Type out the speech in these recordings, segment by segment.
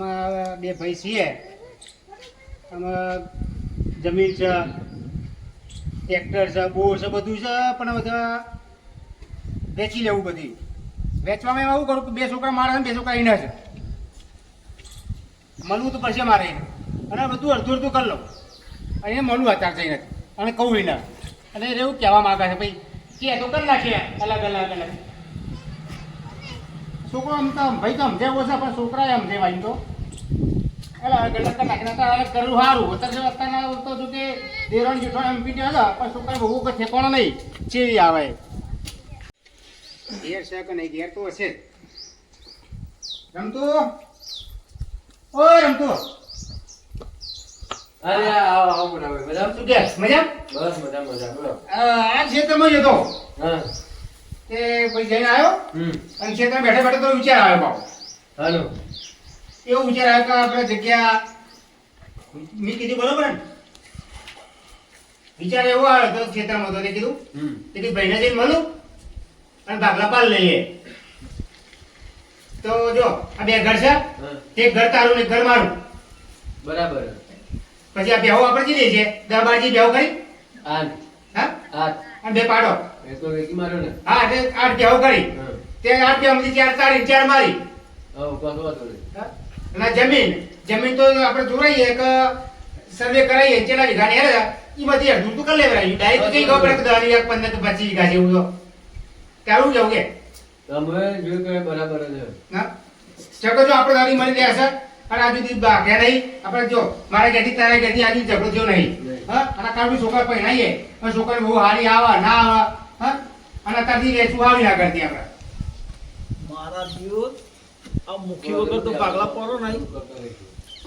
આમાં બે ભાઈ છીએ. આમાં જમીન છે ટ્રેક્ટર છે, બોર છે, બધું છે, પણ બધા વેચી લેવું બધી. વેચવામાં એમાં એવું કરું કે બે છોકરા મારે બે છોકરા એના છે. મળવું તો પડશે મારે. અને બધું અડધું અડધું કરી લઉં. અને મળવું અત્યાર જઈને. અને કહું એને. અને એવું કહેવા માંગે છે, ભાઈ, કે તો કરી નાખીએ અલગ અલગ અલગ. છોકરો આમ તો ભાઈ તો સમજે ઓછા પણ છોકરા એમ છે ભાઈ તો એટલે અલગ નાખી કરી નાખીને અલગ કરવું સારું અત્યારે અત્યારના તો શું કે દેરણ જેઠો એમ પી હતા પણ છોકરા બહુ કોઈ ઠેકોણો નહીં ચેવી આવે ઘેર છે કે નહીં ઘેર તો હશે રમતું ઓ રમતું અરે આવો આવો બોલાવે મજા શું કે મજા બસ મજા મજા બોલો આ ક્ષેત્રમાં જતો હા તે પછી જઈને આવ્યો? અને ક્ષેત્રમાં બેઠા બેઠા તો વિચાર આવ્યો બાપુ. હાલો. એવો વિચાર આવ્યો કે આપણે જગ્યા મેં કીધું બરોબર ને વિચાર એવો આવ્યો તો ક્ષેત્રમાં તો તે કીધું. તે કીધું ભાઈને જઈને મળું અને ભાગલા પાલ લઈએ. તો જો આ બે ઘર છે. એક તે ઘર તારું ને ઘર મારું. બરાબર. પછી આ બેહો આપણે જઈએ છીએ દરબારજી બેહો કરી. હા? હા અને બે પાડો. એ તો વેકી માર્યો ને. હા એટલે આઠ બેહો કરી. તે આઠ ચાર તારી ચાર મારી. કશો વાંધો નહીં હા? અને જમીન જમીન તો આપણે જોરાઈએ કે સર્વે કરાવીએ ચેલા વીઘા ને હેરે એ બધી અડધું તો કરી લેવડાવી ડાયરેક્ટ કઈ ખબર દસ એક પંદર કે પચીસ વીઘા જેવું તો. ત્યાં જવું કે? તમે જોયું કે બરાબર છે. હા? ચકો જો આપણે દાદી મળી જાય છે. અને આજુ દી ભાગ્યા નહીં આપણે જો મારા ઘેરથી તારા ઘેરથી આજુ ઝઘડો થયો નહીં. હા? અને કાળું છોકરા પહેણાઈએ પણ છોકરાને બહુ હારી આવે ના આવે. હા? અને અત્યારથી વેચવું આવી કરતી આપણે મારા જીવ આ મુખી વગર તો પાગલા પડો નહીં.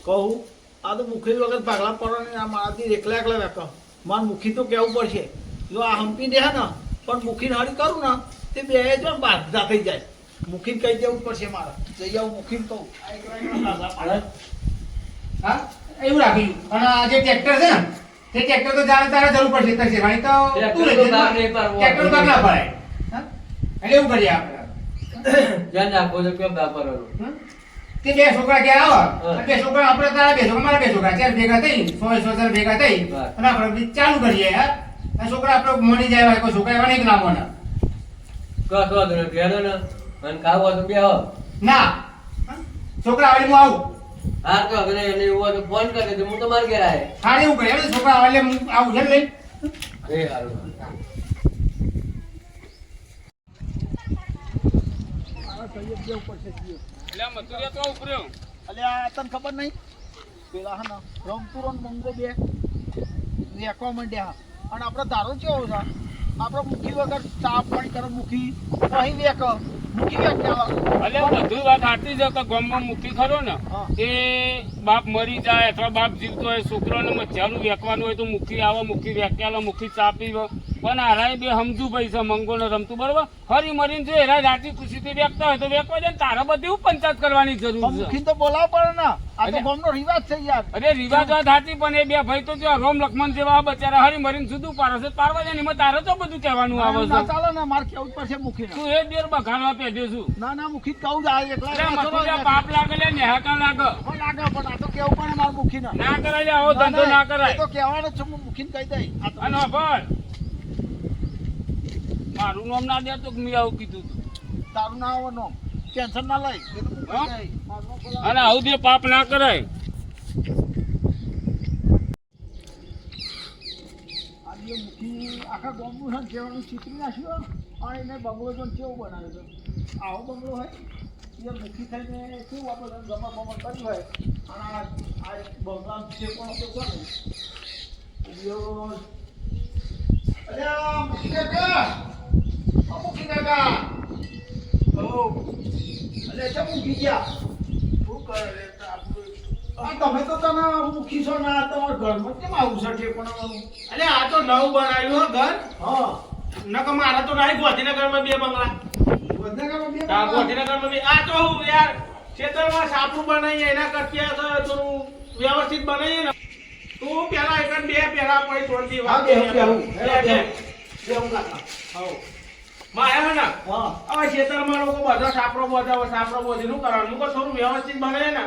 કહું આ તો મુખી વગર પાગલા પડો નહીં આ મારાથી એકલા એકલા વેકો માર મુખી તો કેવું પડશે? જો આ હંપી દે ને પણ મુખી હારી કરું ને તે બે જો બાધા થઈ જાય. મુખીને કહી દેવું પડશે મારે. જઈ આવું મુખીને કહું. હા? એવું રાખ્યું અને આ જે ટ્રેક્ટર છે ને તે ટ્રેક્ટર તો જાણે તારે જરૂર પડશે તરશે વાણી તો ટ્રેક્ટર તું. ટ્રેક્ટર તો ના પડે એટલે એવું કરીએ આપણે. ધ્યાન રાખો છો કેમ ના પડે તે બે છોકરા ઘેર આવે? બે છોકરા આપણે તારા બે છોકરા મારા બે છોકરા. ચાર ભેગા થઈ સો સો ચાર ભેગા થઈ. અને આપણે બી ચાલુ કરીએ હા? છોકરા આપણે મળી જાય કોઈ છોકરા એવા નહીં ના મળે. કશો વાંધો નહીં ને અને ખાવું હોય તો બે આવો. ના. છોકરા આવડી હું આવું. હા તો અગર એને એવું હોય તો ફોન કરી દેજો હું તમારે ઘેર આવે હારે એવું કરીએ છોકરા આવે એટલે હું આવું છે લઈ. એ સારું તો ખબર નહીં? પેલા હા ને રમતુરો ને મંગો બે રેકવા માંડ્યા. અને આપણે ધારો કેવો છે? આપણે મુખી વગર ચા પાણી કરો મુખી અહીં વેક મુખી વેક એટલે બધું વાત આટલી છે કે ગામમાં મૂકી ખરો ને એ બાપ મરી જાય અથવા બાપ જીવતો હોય છોકરાને મજાનું વેકવાનું હોય તો મૂકી આવે મૂકી વેક્યાલો મૂકી ચા પીવો. પણ હારાય બે સમજુ ભાઈ છે મંગો ને રમતું બરોબર? હરી મરીને જો એરા રાતી ખુશીથી વેકતા હોય તો વેકવા જાય તારા બધી પંચાયત કરવાની જરૂર છે. મુખી તો બોલાવ પડે ને. આ તો. ગામનો રિવાજ છે યાર. અરે રિવાજ વાત સાચી પણ એ બે ભાઈ તો જો રોમ લક્ષ્મણ જેવા બચારા હરી મરીને જુદું પાડે છે પાડવા જાય ને એમાં તારે તો બધું કહેવાનું આવે છે. ચાલો ને મારે કેવું પડશે મુખી તું એ બેર બખાડવા પહેર્યો છું. ના ના મુખી કહું જ આ એકલા. પાપ લાગે લે નેહાકા લાગે. લાગે પણ આ તો કેવું પણ મારે મુખી ના ના કરાય આવો ધંધો ના કરાય. તો કહેવાનું છું હું કહી દઈ આ તો અને ભાઈ મારું નામ ના દે તો મેં આવું કીધું તું? તારું ના આવે નો ટેન્શન ના લઈ. નામ. અને આવું દે પાપ ના કરાય. આ જે મુખી આખા ગામનું છે ને કહેવાનું ચીતરી નાખ્યું અને એને બંગલો જો કેવું બનાવ્યો છે? આવો બંગલો હોય એ મુખી થઈને કેવું આપણે ગમા બમા કર્યું હોય? અને આ બંગલા છે પણ કોને યો અલ્યા મુખી કાકા ઓ ગયા શું કરે આ તમે તો તને મુખી છો ના તમારા ઘરમાં કેમ આવું છે ઠેકોણામાં અલે આ તો નવું બનાવ્યું હો ઘર. હા. નકર મારા તો નહીં ગોધીનગરમાં બે બંગલા. વડનગરમાં બે બંગલા. ગોધીનગરમાં બે આ તો હું યાર ખેતરમાં સાપડું બનાવીએ એના કરતા થોડું વ્યવસ્થિત બનાવીએ ને. તું પેલા એક બે પેલા પછી થોડી હે ને? હા. હવે ખેતરમાં લોકો બધા સાપરો બોધાવે સાપરો બોધી કરવાનું હું થોડું વ્યવસ્થિત બને ને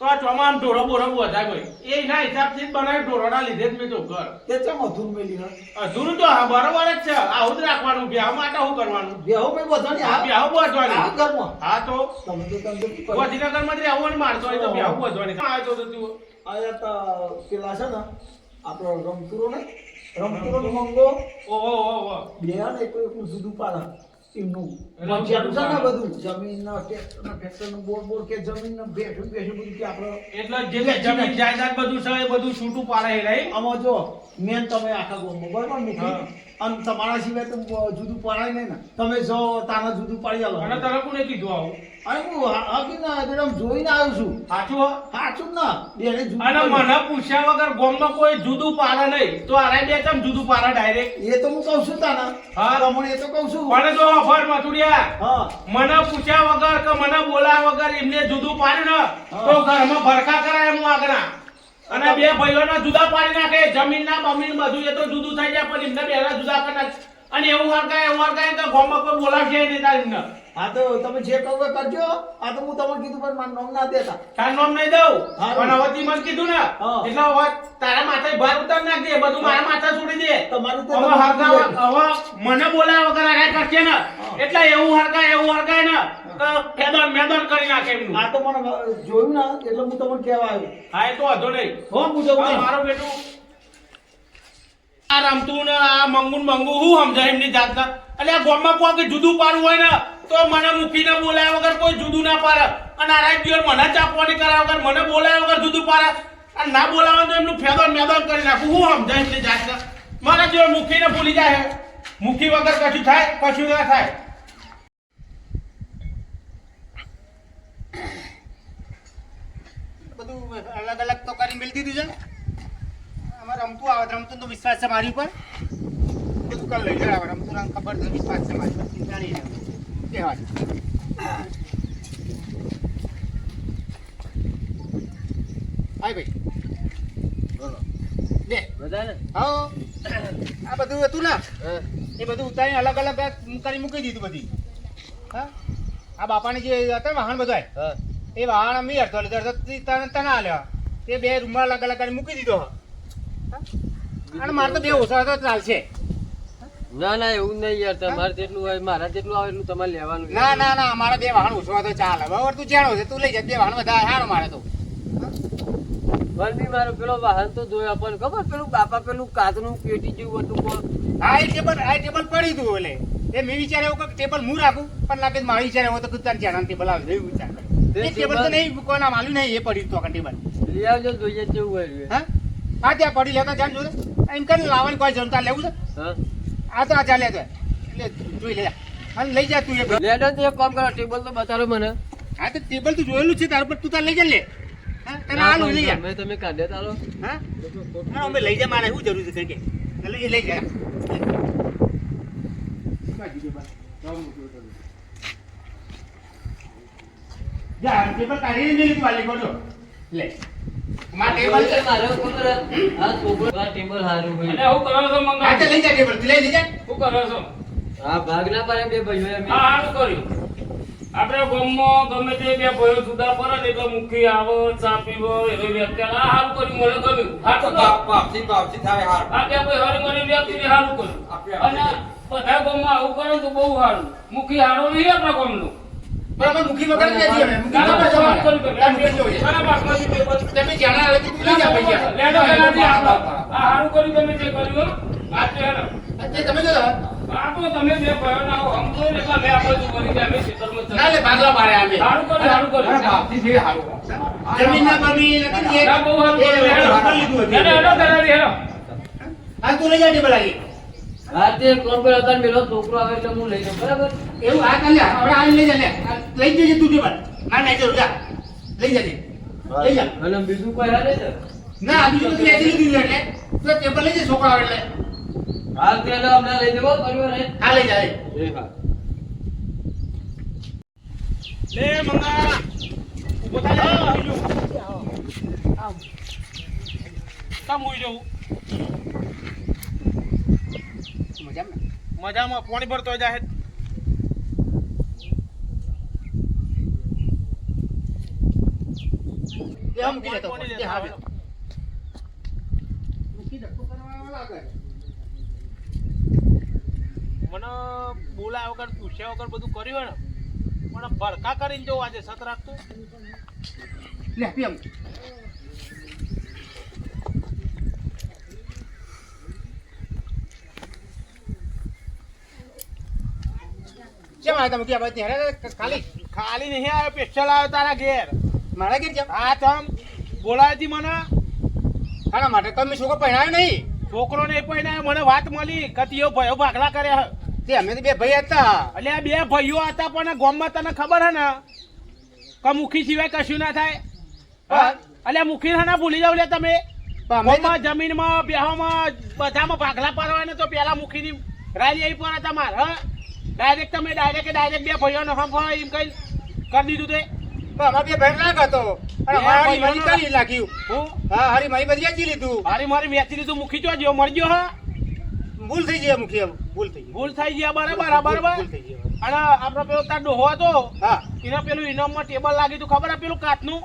તો આ ચોમામ ઢોરો બોરો બોધાય ભાઈ એ એના હિસાબથી જ બનાવી ઢોરોના લીધે જ મેં તો ઘર. તે ચમ અધૂર મેલી હા તો હા બરોબર જ છે. આવું જ રાખવાનું બ્યાહ માટે શું કરવાનું? બેહો ભાઈ બધાની હા બ્યાહ બોધવાની. ઘરમાં? હા તો? તમે તો. માં રહેવું ને મારતો હોય તો બ્યાહ બોધવાની. આવ્યો તો તું આયા તા પેલા છે ને આપણો રમતુરો ને? રમતુરો નો મંગો? ઓહો બે ને એક એકલું જુદું પાડે એમનું છે ને બધું જમીન ના ટ્રેક્ટર ના ટ્રેક્ટરનું બોર બોર કે જમીન ના બેઠું બેઠું બધું કે આપણે એટલે જે જમીન જાયદાદ બધું છે એ બધું છૂટું પાડે રહી આમાં જો મેન તમે આખા ગોમ બરાબર હા. અને તમારા સિવાય તો જુદું પડાય નહીં ને. તમે જો તારા જુદું પાડી આવો અને તને કોને કીધું આવું? અને હું હકી ના એકદમ જોઈને આવ્યો છું. સાચું સાચું ના. બેને જુદું અને મને પૂછ્યા વગર ગોમમાં કોઈ જુદું પાડે નહીં. તો આરે બે કેમ જુદું પાડે ડાયરેક્ટ એ તો હું કહું છું તાના. હા. તમને એ તો કહું છું. પણ જો ઓફર મથુરિયા હા. મને પૂછ્યા વગર કે મને બોલાયા વગર એમને જુદું પાડ્યું ને તો ઘરમાં ભરખા કરાય હું આગળ અને બે ભાઈઓને જુદા પાડી નાખે. જમીનના બમીન બધું એ તો જુદું થઈ જાય પણ એમને બેના જુદા કરી નાખે. અને એવું હરકાય એવું હરકાય તો ગામમાં કોઈ બોલાવશે નહીં તાર એમને. હા તો તમે જે કહો કરજો. આ તો હું તમને કીધું પણ મારું નામ ના દેતા. તાર નામ નહીં દઉં. પણ હવે તી મને કીધું ને. એટલે હવે તારા માથે ભાર ઉતાર નાખ દે. બધું મારા માથે છોડી દે. તમારું તો હવે હવે મને બોલાવ વગર આ કરશે ને? એટલે એવું હરકાય એવું હરકાય ને. તો મેદાન કરી નાખે એમનું. આ તો મને જોયું ને એટલે હું તમને કહેવા આવ્યો. હા એ તો વાંધો નહીં. હો હું જઉં હવે છું. મારો બેટું. આ રમતું ને આ મંગુન મંગુ હું સમજાય એમની જાતના? એટલે આ ગોમમાં કોઈ જુદું પાડવું હોય ને તો મને મૂકીને બોલાય વગર કોઈ જુદું ના પાડે. અને આ દિવસ મને ચાપવાની કરાયા વગર મને બોલાય વગર જુદું પાડે. અને ના બોલાવે તો એમનું ફેદન મેદન કરી નાખું. હું સમજાય એમની જાતના? મારા જેવો મૂકીને ભૂલી જાય મૂકી વગર કશું થાય કશું ના થાય. બધું અલગ અલગ તો કરી મેળ દીધું છે. અમારે રમતું આવે રમતું તો વિશ્વાસ છે મારી ઉપર બધું કરી લઈ જાય રમતું ખબર છે વિશ્વાસ છે મારી ઉપર ચિંતા નહીં. કહેવાની હાય ભાઈ. બે. બધા ને હા આ બધું હતું ને? એ બધું ઉતારીને અલગ અલગ કરી મૂકી દીધું બધી. હા? આ બાપાની જે હતા વાહન બધા હા. એ વાહન અમે અડધો લીધો તને તને આલ્યો. તે બે રૂમમાં અલગ અલગ કરી મૂકી દીધો. અને મારે તો બે ઓછા તો ચાલશે. ના ના એવું નહીં યાર તમારે જેટલું હોય મારા જેટલું આવે એટલું તમારે લેવાનું. ના ના ના મારા બે વાહન ઓછા તો ચાલે. બરાબર તું જાણો છે તું લઈ જા બે વાહન વધારે સારો મારે તો. બી મારો પેલો વાહન તો જોયો પણ ખબર પેલું બાપા પેલું કાચનું પેટી જેવું હતું હા એ ટેબલ આ ટેબલ પડી તું એટલે એ મેં વિચાર એવું કે ટેબલ હું રાખું? પણ લાગે મારી વિચાર એવો તો કુત્તાને ચારણ ટેબલ આવે એવું વિચાર તે ટેબલ તો નહીં કોના માલ્યું નહીં એ પડી તો ટેબલ લઈ આવજો જોઈએ કેવું હોય. હા? હા ત્યાં પડી લેતા જાણ જોડે એમ કરીને લાવવાની કોઈ જરૂર લેવું છે? હા. આ તો આ ચાલે તો એટલે જોઈ લે. અને લઈ જા તું એ. લેડો તો એક કામ કરો ટેબલ તો બતાડો મને. હા તો ટેબલ તો જોયેલું છે તાર પર તું તાર લઈ જા લે. હા તને લઈ જા મેં તમે કાઢ્યા તારો. હા? અમે લઈ જા મારે શું જરૂર છે કે? એ લઈ જા. જા ટેબલ કાઢીને મેલી વાલી કોડો લે. માં ટેબલ છે મારે ખબર આ છોકરો આ ટેબલ હારું હોય અને હું કરો છો હા તો લઈ જા ટેબલ લઈ જા. શું કરો છો? આ ભાગ ના પાડે બે ભાઈઓ એમ. હા સારું કર્યું? આપણે ગામમાં ગમે તે બે ભાઈઓ જુદા પડે એટલે મુખી આવો ચા પીવો એ વ્યક્તિ આ હાલ કરી મને ગમ્યું. સાચું કહો? પાપથી પાપથી થાય હાર. આ બે ભાઈ હરી મરી વ્યક્તિને સારું કર્યું. અને બધા ગમમાં આવું કરે તો બહુ સારું મુખી સારો નહીં આપણા ગામનો. બરાબર મુખી વગર જ નથી હવે. મુખી ના, ના, વગર વાત જવાનું. કરી તાર મુખી જોઈએ. મારા બાપમાંથી પેપર તમે જાણા આવે તો તું લઈ જા પૈસા. લેડો આપો. આ સારું કર્યું તમે જે કર્યું હો. આ તે હેડો. તે તમે જો આ તો તમે બે ભાઈઓ ના હો. સમજો ને એટલે મેં આ બધું કરી દે. અમે જ ના લે ભાગલા મારે આવે સારું કર્યું સારું કર્યું પાપથી છે હારું હતી ને ના, બહુ સારું એ- એ કર્યું. ઉપર લીધું હતું. હેડો, હેડો, હેડો, હેડો. હા તું લઈ જા ટેબલ આવી હા તે કોમ પર હતા મેલો છોકરો આવે એટલે હું લઈ જાઉં બરાબર? એવું આ ચાલ લે હવે આ લઈ જા લે. આ લઈ જજે તું ટેબલ ના નહીં જરૂર જા. લઈ જજે લઈ જા. અને બીજું કોઈ હાલે છે? ના બીજું તો તું લઈ એટલે. તું ટેબલ લઈ જા છોકરા આવે એટલે. હાલ તે લો હમણાં લઈ ને હા લઈ જા લે. હા. લે મંગા. ઊભો થા હોઈ જવું મજામાં? મજામાં પાણી ભરતો જાહેર પાણી આવો. કરવા લાગે. મને બોલાયા વગર પૂછ્યા વગર બધું કર્યું હોય ને મને ભડકા કરીને જવું આજે સત રાખતું લે પી આવ્યા તમે ત્યાં ત્યારે ખાલી. ખાલી નહીં આવ્યો પેસ્ટલ આવ્યો તારા ઘેર. મારા ઘેર કેમ? હા તમ બોલાવી મને. આના માટે તમે છોકરો પહેરાયો નહીં. છોકરો ને પણ મને વાત મળી. કતિયો ભયો ભાગલા કર્યા તે અમે તો બે ભાઈ હતા. એટલે આ બે ભાઈઓ હતા પણ ગામમાં તને ખબર હે ને? કે મુખી સિવાય કશું ના થાય. એટલે મુખી ના ભૂલી જાવ લે તમે. ગામમાં જમીનમાં બેહવામાં બધામાં ભાગલા પાડવા ને તો પેલા મુખીની રાલી આવી પડે તમારે હા? ડાયરેક્ટ તમે ડાયરેક્ટ ડાયરેક્ટ બે ભાઈઓને હમ ફમ એમ કઈ કરી દીધું તે? અમારે બે ભાઈ લાગ હતો અને મારી મારી કરી નાખ્યું. હું? હા હારી મારી બધી વેચી લીધું. હારી મારી વેચી લીધું મુખી જો જો મરજો હા? ભૂલ થઈ ગઈ મુખી ભૂલ થઈ ગઈ. ભૂલ થઈ ગયા બરાબર બરાબર. ભૂલ થઈ ગઈ અને આપણો પેલો તાર ડોહો હતો હા. એને પેલું ઇનામમાં ટેબલ લાગી તું ખબર હે પેલું કાચનું?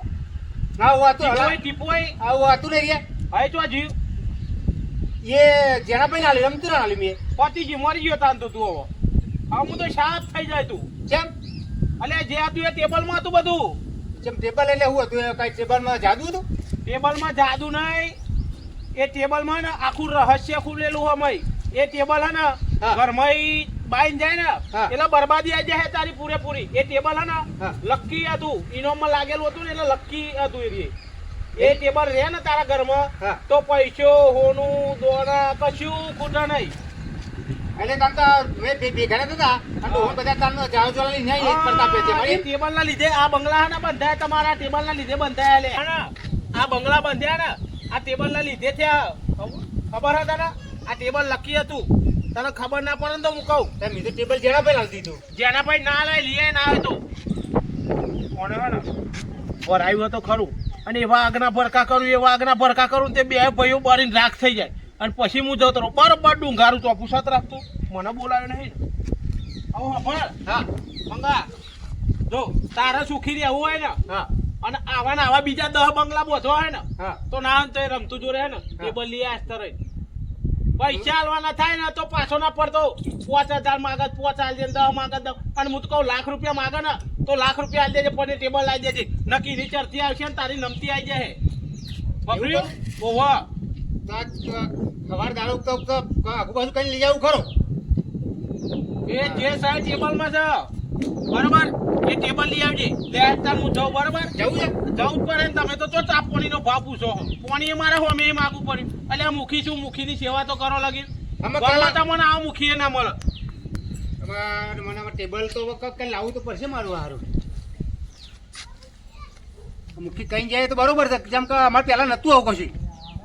હા હતું ટીપોય ટીપોય. આવું હતું નહીં રે હા તો જીવ? એ જેના ભાઈ ના રમતું ના લીધું ગયું મરી ગયો તાન તો તું હવે. હું તો સાફ થઈ જાય તું. જેમ? અલે જે હતું એ ટેબલમાં હતું બધું. જેમ ટેબલ એટલે હું હતું? એ કઈ ટેબલમાં જાદુ હતું? ટેબલમાં જાદુ નહીં. એ ટેબલમાં ને આખું રહસ્ય ખુલેલું હમય એ ટેબલ હે ને હા. ઘરમાં ઈ જાય ને. એટલે બરબાદી આવી જાય તારી પૂરેપૂરી. એ ટેબલ હે ને. લક્કી હતું. ઇનોમમાં લાગેલું હતું ને એટલે લક્કી હતું એ એ? ટેબલ રહે ને તારા ઘરમાં. તો પૈસો હોનું દોના કશું ખૂટા નહીં. એટલે તાર તો મેં બે ભેગા નતા અને હું બધા તારનો લઈને ટેબલ ના લીધે આ બંગલા ના બંધાયા તમારા ટેબલ ના લીધે બંધાયા લે. આ બંગલા બંધ્યા ને આ ટેબલ ના લીધે થયા. ખબર હતા ને આ ટેબલ લકી હતું. તને ખબર ના પડે તો હું કહું. તે મેં તો ટેબલ જેના ભાઈ લાવી દીધું. જેના ભાઈ ના લે લીએ ના આવે તો. કોને હે ને? ભરાયું તો ખરું. અને એવા આગના ભરકા કરું એવા આગના ભરકા કરું તે બે ભાઈઓ બારીને રાખ થઈ જાય. અને પછી હું જતો બરોબર ડુંગારું ચોપું સત રાખતું. મને બોલાવ્યો નહીં ને. આવું પણ હા. મંગા જો તારે સુખી રહેવું હોય ને હા. અને આવા ને આવા બીજા દહ બંગલા બોધો હોય ને હા. તો ના તો રમતું જોડે રહે ને એ બલી આસ્તર પૈસા આલવાના થાય ને તો પાછો ના પડતો. પાંચ હજાર માગત પાંચ હાલ દે દહ માગત દહ. અને હું તો કહું લાખ રૂપિયા માગે ને તો લાખ રૂપિયા હાલ દેજે પણ ટેબલ આવી દેજે. નક્કી ની ચરતી આવશે ને તારી નમતી આવી જાય ઓહો. સવાર દાડો તો તો આગુ બાજુ કઈ લઈ જાવું ખરો? એ જે સાહેબ ટેબલમાં છે. બરોબર? એ ટેબલ લઈ આવજે. લે તાર હું જાઉં બરોબર? જવું છે? જવું પડે ને તમે તો ચા પાણીનો ભાવ પૂછો છો. પાણી મારે હોમે એ માગવું પડ્યું. એટલે મુખી છું મુખીની સેવા તો કરો લગી તમને આ મુખી ના મળે. મને ટેબલ તો કઈ લાવવું તો પડશે મારું હારું. મુખી કઈ જાય તો બરોબર છે. જેમ કે અમારે પેલા નતું આવું કશું.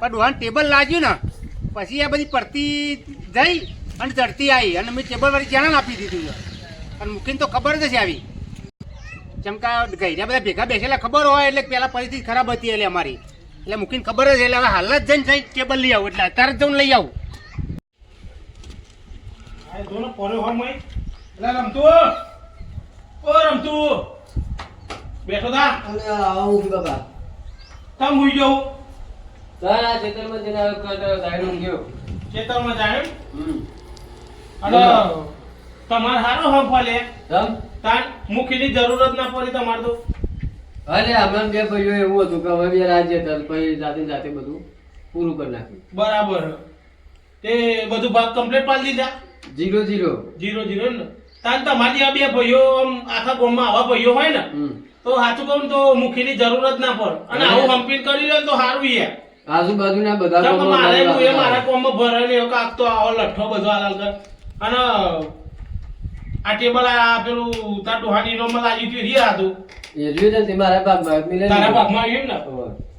પણ ડોહાન ટેબલ લાગ્યું ને પછી આ બધી પડતી જઈ અને ચડતી આવી અને મેં ટેબલ વાળી જ્યાં આપી દીધું અને મૂકીને તો ખબર જ છે આવી. જેમ કે આ બધા ભેગા બેસેલા ખબર હોય એટલે પેલા પરિસ્થિતિ ખરાબ હતી એટલે અમારી. એટલે મૂકીને ખબર જ એટલે હવે હાલ જ જઈને જઈ ટેબલ લઈ આવું એટલે અત્યારે જ જઈને લઈ આવું. બેઠો તા. બાબા. તમ હુઈ જવું તારા ખેતરમાં જઈને આવ્યો કરતો સાઈડ ગયો. ખેતરમાં હમ. અને તમારે હારો હમ ફલે? તમ તાન મુખીની જરૂરત ના પડી તમારે તો. અરે હમણાં બે ભાઈઓ એવું હતું કે હવે બે રાજ્ય હતા પછી જાતે જાતે બધું પૂરું કરી નાખ્યું. બરાબર. તે બધું ભાગ કમ્પ્લીટ પાડી દીધા? Zero zero. જીરો જીરો ને? તાન તમારી આ બે ભાઈઓ આખા ગામમાં આવા ભાઈઓ હોય ને તો સાચું કહું ને તો મુખીની જરૂરત ના પડે. અને આવું કમ્પ્લીટ કરી લે તો સારું યાર આજુબાજુના બધા મારે હું એ મારા કોમમાં ભરે ને એવો કાક તો આવો લઠ્ઠો બધો આલાલ કર. અને આ ટેબલ આ પેલું તાર ડોહાની મલા આવી ગયું રિયા હતું એ રહ્યું ને તે મારા ભાગમાં મિલે તારા ભાગમાં એમ ને?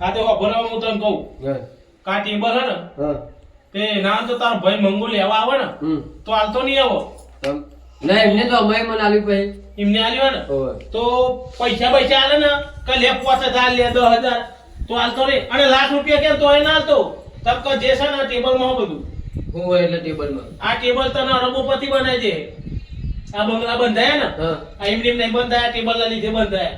આ તો ભરાવા હું તને કહું. કા ટેબલ હે ને તે ના તો તારો ભાઈ મંગુ લેવા આવે ને તો હાલતો નહીં આવો. ના એમને તો અમારે મને આલી પછી એમને આલ્યો ને? તો પૈસા પૈસા આલે ને કે લે હજાર લે દસ હજાર. તો હાલતો રે. અને લાખ રૂપિયા કેમ તો એ ના હાલતો? તબ કે જે છે ને ટેબલમાં બધું. હું હોય એટલે ટેબલમાં. આ ટેબલ તને અરબોપતિ બનાવી દે. આ બંગલા બંધાયા ને? આ એમની એમ નહીં બંધાયા ટેબલ ના લીધે બંધાયા.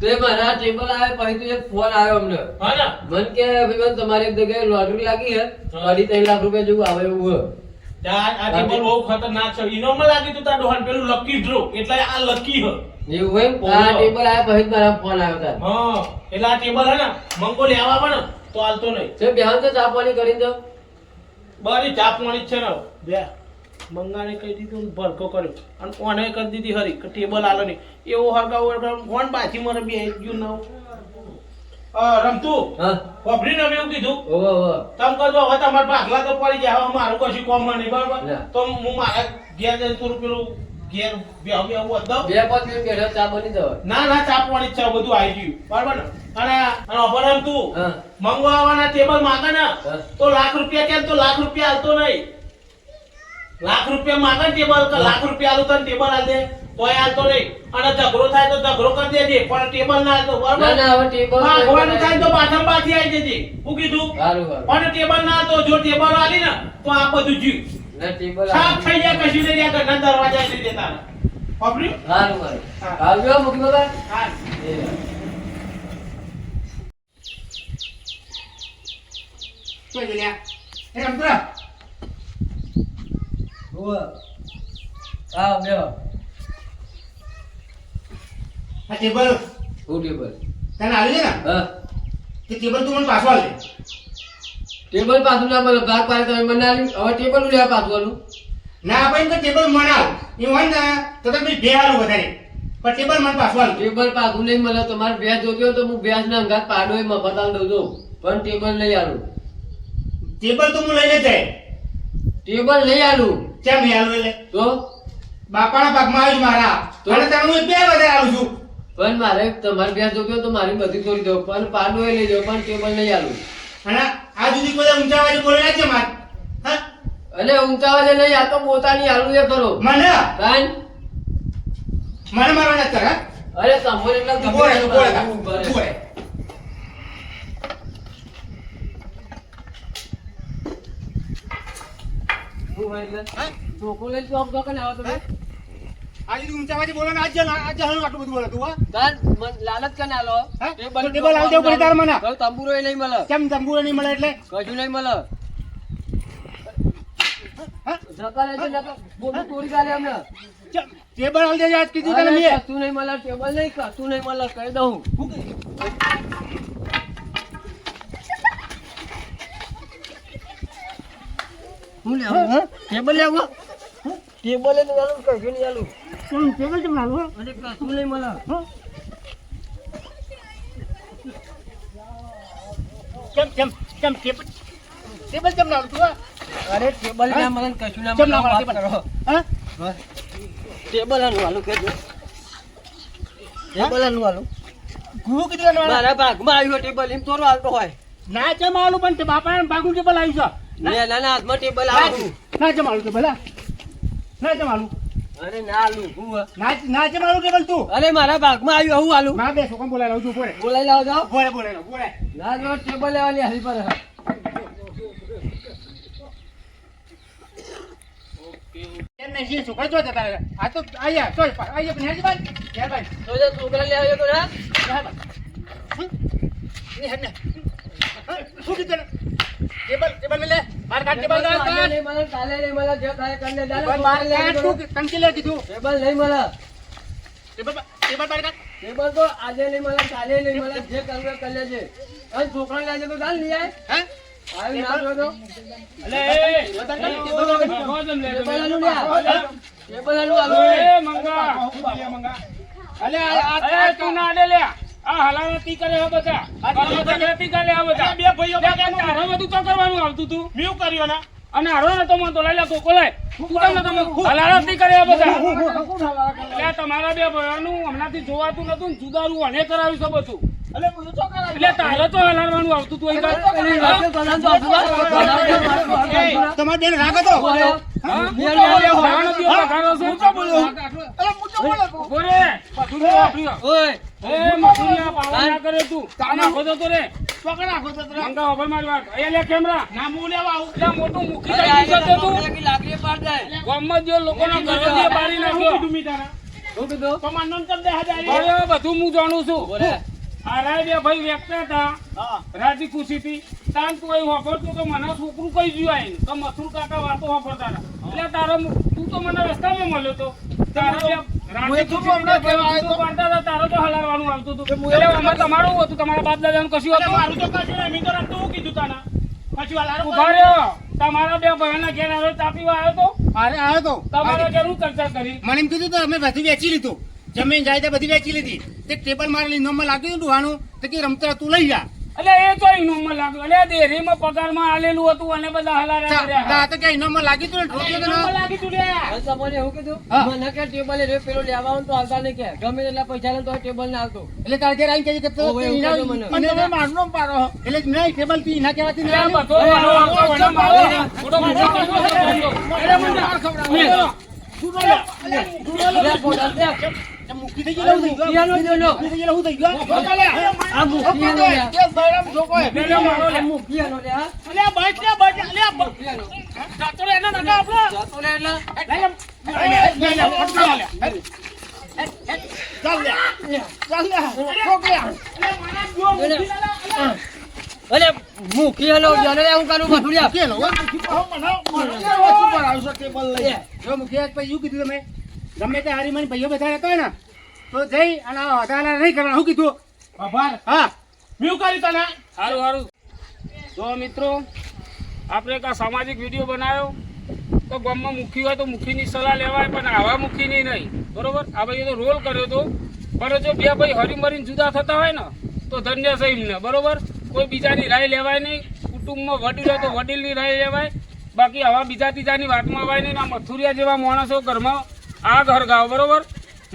તો મારા ટેબલ આવે પછી તું એક ફોન આવ્યો અમને. હા ને? મન કે ભાઈ તમારી એક જગ્યાએ લોટરી લાગી હે. અઢી ત્રણ લાખ રૂપિયા જેવું આવે એવું હે. આ ટેબલ બહુ ખતરનાક છે. ઇનોમાં લાગી તું તાર ડોહાન પેલું લકી ડ્રો. એટલે આ લકી હ. એવું હોય આ ટેબલ આવે પછી મારા ફોન આવ્યો તાર. હા. એટલે આ ટેબલ હે ને મંગો લેવા ને તો હાલતો નહીં. છે બેહાન તો ચા પાણી કરીને જાઓ. બરી ચા પાણી જ છે ને. બે. મંગાને કહી દીધું ને ભરકો કર્યો. અને ઓને કરી દીધી હરી કે ટેબલ આલો નહીં. એવો હરકા હરગાવ કોણ પાછી મને બે ગયું નાવ રમતું? હા. કોભરીને હવે એવું કીધું. તમે કહો હવે તમારે ભાગલા તો પડી જાય હવે મારું કશું કોમ નહીં બરાબર? ના. તો હું મારા ઘેર જઈને થોડું પેલું ઘેર બે બે હતો બે પાંચ મિનિટ બેઠા ચા બની જવા ના ના ચા પાણી છે બધું આવી ગયું. બરાબર ને? અને અને અભરમ તું હા. મંગવાવાના ટેબલ માગે ને તો લાખ રૂપિયા કેમ તો લાખ રૂપિયા હાલતો નહીં? લાખ રૂપિયા માંગે ટેબલ તો લાખ રૂપિયા હાલતો ને ટેબલ હાલ દે? તોય હાલતો નહીં. અને ઝઘડો થાય તો ઝઘડો કરી દેજે. પણ ટેબલ ના હાલતો. બરાબર? ના હવે ટેબલ ભાગવાનું થાય તો પાછળ પાછી આવી જજે. હું કીધું? સારું સારું. પણ ટેબલ ના તો જો ટેબલ આલી ને તો આ બધું જીવ. ના ટેબલ સાફ થઈ જાય કશું નહીં આગળ ના દરવાજા લઈ દેતા ખબર્યું? સારું સારું. હા. આવજો મૂકી બાબા હા. શું છે લ્યા? એ રમતું આવ બેહો. આ ટેબલ હું ટેબલ તને આવી છે ને? હા. તે ટેબલ તું મને પાછું આલ ટેબલ પાછું ના મળે. ભાગ પાડે તમે મને આલ્યું હવે ટેબલ ઉડે પાછું આલું. ના આપણે તો ટેબલ આલ. એ હોય ને તો તમે બે હાલું વધારે. પણ ટેબલ મને પાછું આલ ટેબલ પાછું નહીં મળે. તમારે ભેજ જોતી તો હું ભેંસ ના અંગાત પાડો એ આલ દઉં છું. પણ ટેબલ નહીં આલું. ટેબલ તો હું લઈને જાય ટેબલ નહીં આલું. કેમ લઈ આલું એટલે? તો? બાપાના ભાગમાં આવ્યું મારા. તો? તને હું બે વધારે આવું છું. પણ મારે તમારે ત્યાં જોતી તો મારી બધી તોડી દો પણ પાડો એ લઈ જાઓ પણ ટેબલ નહીં આલું. અને આ જુદી કોઈ ઊંચા વાળી બોલે ના છે માર? હા? અને ઊંચા વાજે નહીં આ તો પોતાની આલુ એ કરો મને? કાન? મને મારવા નથી કર, અરે તમારે એટલા તું બોલે બોલે તું હોય એટલે? લઈને તું તો કને આવો તમે? આ સુધી ઊંચા અવાજે બોલે ને આજ આજ હાલું આટલું બધું બોલે તું હા. તાર મન લાલચ કને આલો? હા? ટેબલ ટેબલ આલી દેવું પડે તારે મને. કહું તંબુરો એ નહીં મળે. કેમ તંબુરો નહીં મળે એટલે? કશું નહીં મળે. હા? જતા રહેશે બોલું તોડી કાઢે અમને ટેબલ આલી દેજે આજ કીધું તને મેં. કશું નહીં મળે ટેબલ નહીં કશું નહીં મળે કહી દઉં. હું લેવું ટેબલ લેવું ટેબલ નહીં આલું કશું નહીં આલું. કેમ ટેબલ તમે હા? અને કશું નહીં મળે. કેમ કેમ કેમ ટેબલ ટેબલ કેમ લાવું તું અરે ટેબલ ના મળે કશું ના કેમ મળે વાત કરો. હા? ટેબલ આનું આલું કે ટેબલ આનું આલું. ગુરુ કીધું મારા? ભાગમાં આવ્યું ટેબલ એમ થોડું હાલતો હોય. ના ચમ આલું પણ તે બાપાના ભાગનું ટેબલ આવ્યું છે? ના ના હાથમાં ટેબલ આવ્યું ના ચમ આલું ટેબલ હા ના આલું અરે ના આલું હું હે? ના ના ચમ આલું ટેબલ તું અરે મારા ભાગમાં આવ્યું હું આલું મારા બે છોકરા બોલાય લાવું છું બોલે બોલાઈ લાવ જાઓ બોલે બોલે બોલે ના જો ટેબલ લેવાની હારી પર છોકરા જો જતા. આ તો આયા તો આયા પણ હેર ભાઈ તો છોકરા લે આવ્યો તો ના હે? ની ને શું કીધું ટેબલ ટેબલ લે બાર કાઢ ટેબલ ટેબલ કાઢ નહીં મળે કાલે નહીં મળે જે થાય કરી લે જાને ટેબલ બાર છોકરા કાઢ તું કંકી લે કીધું તો. ટેબલ નહીં મળે ટેબલ ટેબલ બાર કાઢ ટેબલ તો આજે નહીં મળે કાલે નહીં મળે જે કરવું એ કરી અને છોકરા લેજે તો ચાલ નહીં આય હા આવી ના જો તો અલે એ, ભગવા લે ટેબલ તમે. લે ટેબલ આનું આલું એ મંગા અલે આ આ- તું ના ડે લે આ હલાવતી કરે હો બધા. હલાવતી કરે હો બધા. બે ભાઈઓ તારે બધું તો કરવાનું આવતું તું. મ્યુ કર્યો ના અને હારો ને તો મને તો લઈ લે કોકો લાય તું તમને તમે હલાવતી કરે હો બધા? એટલે તમારા બે ભાઈઓનું હમણાંથી જોવાતું નતું ને જુદારું અને કરાવ્યું છે. બધું એટલે તારે તો હલાવવાનું આવતું તું. તમારે બેન રાગ હતો બોલો. તો એ મથુરિયા પાવર ના કરે તું. તાના ખોદો તો રે. પકડા ખોદો તો મંગા ભાઈ મારી વાત. એ લે કેમેરા. ના મુ લેવા આવું. એટલે મોટું મૂકી અરે તો તું. લાકડી પાડ દે. ગામમાં જે લોકોના ઘરોથી બારી શું નાખ્યો તું મી તારા? કીધું? તો મારું નંતર દે હજાર. હવે બધું હું જાણું છું. આ બે ભાઈ વ્યક્તા હતા. રાજી ખુશી થી તાન તું અહીં વાપરતું તો મને છોકરું કઈ ગયું આઈને તો મથુર કાકા વાતો વાપરતા હતા. એટલે તારો તું તો મને રસ્તામાં મળ્યો તો. તારા બે તમારા બે ભાઈના ઘેર આવ્યો તાપી આવ્યો તો? અરે આવ્યો તો. તમારા જરૂર ચર્ચા કરી? મને એમ કીધું તો અમે બધું વેચી લીધું. જમીન જાય બધી વેચી લીધી તે ટેબલ મારે ઇનામમાં લાગ્યું હતું તો કે રમતા તું લઈ જા એટલે એ તો ઇનામમાં લાગ્યું એટલે ડેરીમાં પગારમાં આલેલું હતું અને બધા હલારા કર્યા તો કે ઇનામમાં ઠોક્યો તો ને. લાગી તું લે. તમને એવું કીધું મને કે ટેબલે રે પેલો લેવા આવું તો આવતા ને કે ગમે એટલા પૈસા લે તો ટેબલ ના આવતો એટલે તાર ઘેર આવીને કે તો મને. અને તમે મારું નામ પાડો એટલે નહીં ટેબલથી ના કહેવાતી ના બધો મારો મારો મારો મારો. મારો મારો મને માર. અરે, મુખિયાનો જાને લે, હું કરું બધું મને ટેબલ લઈ જો મુખિયા પછી શું કીધું તમે? ગમે તે હારી મારી ભાઈઓ બેઠા રહેતો હોય ને તો જઈ અને આ વધારા નહીં કરવાના. શું કીધું? આભાર. હા. મ્યુ કર્યું તને? સારું સારું તો મિત્રો આપણે એક સામાજિક વીડિયો બનાવ્યો. તો ગામમાં મુખી હોય તો મુખીની સલાહ લેવાય પણ આવા મુખીની નહીં. બરોબર? આ ભાઈએ તો રોલ કર્યો હતો પણ જો બે ભાઈ હરીમરીને જુદા થતા હોય ને તો ધન્ય છે એમને. બરોબર? કોઈ બીજાની રાય લેવાય નહીં. કુટુંબમાં વડીલ હોય તો વડીલની રાય લેવાય. બાકી આવા બીજા ત્રીજાની વાતમાં અવાય નહીં આ મથુરિયા જેવા માણસો ઘરમાં આ ઘર ગાવ, બરોબર?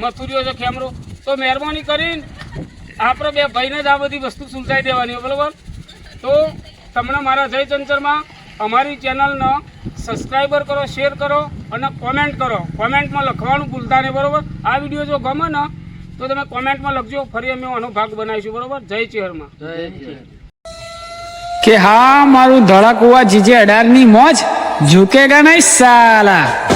મથુરીઓ છે ખેમરો. તો મહેરબાની કરીને આપણે બે ભાઈને જ આ બધી વસ્તુ સુલઝાઈ દેવાની, બરોબર? તો તમને મારા જય ચંચરમાં અમારી ચેનલનો સબસ્ક્રાઈબર કરો, શેર કરો અને કોમેન્ટ કરો. કોમેન્ટમાં લખવાનું ભૂલતા નહીં, બરોબર? આ વીડિયો જો ગમે ને, તો તમે કોમેન્ટમાં લખજો. ફરી અમે આનો ભાગ બનાવીશું, બરોબર? જય ચેહરમાં કે હા મારું ધડાકુવા જીજે અઢારની મોજ ઝૂકેગા નહીં સાલા.